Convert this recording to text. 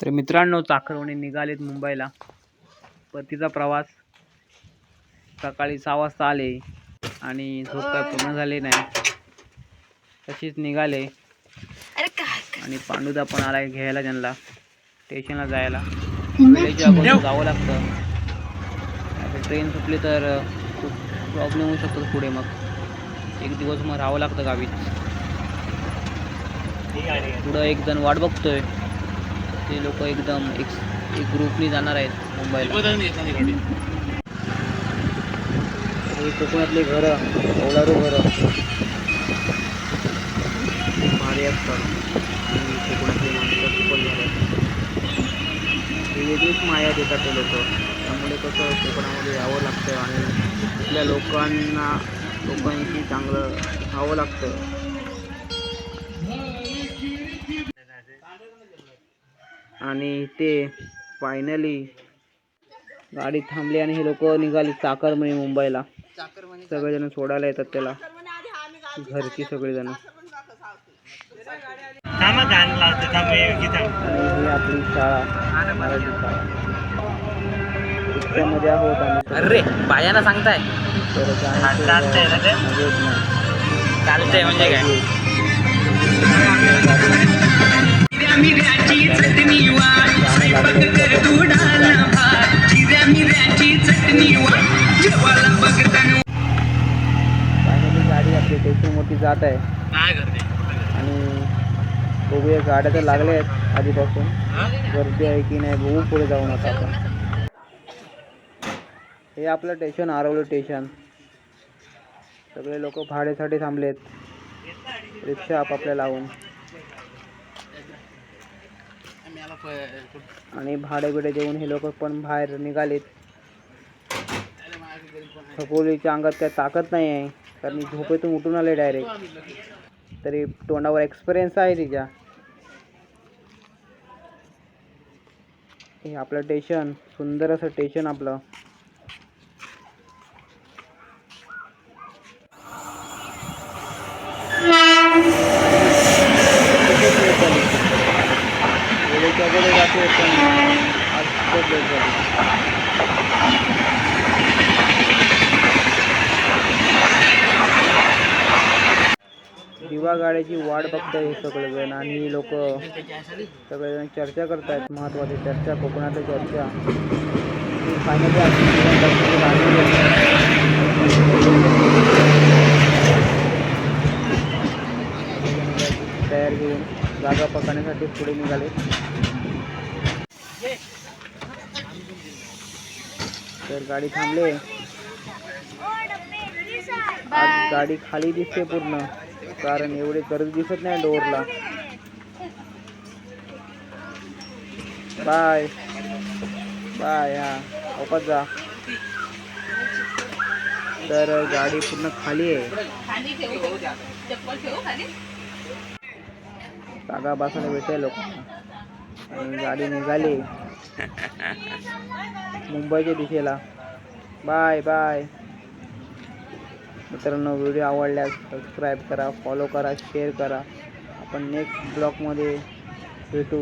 तर मित्रांनो चाकरवणे निघालेत मुंबईला. परतीचा प्रवास सकाळी सहा वाजता आले आणि झोप काय पूर्ण झाली नाही. तशीच निघाले. आणि पांडुदा पण आलाय घ्यायला त्यांना स्टेशनला जायला. वेळेच्या अगोदर जावं लागतं. आता ट्रेन सुटली तर खूप प्रॉब्लेम होऊ शकतो पुढे मग. एक दिवस मग राहावं लागतं गावीत पुढं एक जण वाट बघतोय. ते लोक एकदम एक एक ग्रुपनी जाणार आहेत मुंबईला. कोकणातले घरं ओलारू घरं. भारी असतात आणि कोकणातले माणसं खूपच भारी वेगळीच माया देतात ते लोक. त्यामुळे कसं कोकणामध्ये यावं लागतं आणि तिथल्या लोकांना लोकांशी चांगलं खावं लागतं. आणि ते फायनली गाडी थांबली आणि हे लोक निघाली चाकरमणी मुंबईला. सगळेजण सोडायला येतात त्याला. घरची सगळेजण. आपली शाळा मराठी शाळा. रिक्षामध्ये आहोत आम्ही अरे बायाना सांगताय. चालतंय म्हणजे काय? आपली टेशनवरती जात आहे. आणि बघूया गाड्या तर लागल्या आहेत आधीपासून. गर्दी आहे की नाही बघू पुढे जाऊन आता आपण. हे आपलं स्टेशन आरवलं स्टेशन सगळे लोक भाड्यासाठी थांबलेत. रिक्षा आपापल्या लावून. आणि भाडे बिडे देऊन हे लोक पण बाहेर निघालेत. खगोलीच्या अंगात काय ताकद नाही आहे कारण मी झोपेतून उठून आले डायरेक्ट तरी तोंडावर एक्सपिरियन्स आहे तिच्या. हे आपलं स्टेशन सुंदर असं स्टेशन आपलं. वेळेच्या अगोदर आज गाड्याची वाट बघताय हे सगळेजण आणि लोक सगळेजण चर्चा करतायत महत्वाची चर्चा, कोकणातली चर्चा. तयार जागा पकडण्यासाठी पुढे निघाले. गाडी थांबले. गाडी खाली दिसते पूर्ण. कारण एवढे गर्दी दिसत नाही डोअरला बाय. बाय हा. वापस जा. तर गाडी पूर्ण खाली आहे. जागा बसायला भेटेल लोकांना. आणि गाडी निघाली. मुंबईच्या दिशेला. Bye bye. मित्रांनो व्हिडिओ आवडल्यास सबस्क्राईब करा फॉलो करा शेअर करा. आपण नेक्स्ट ब्लॉगमध्ये भेटू.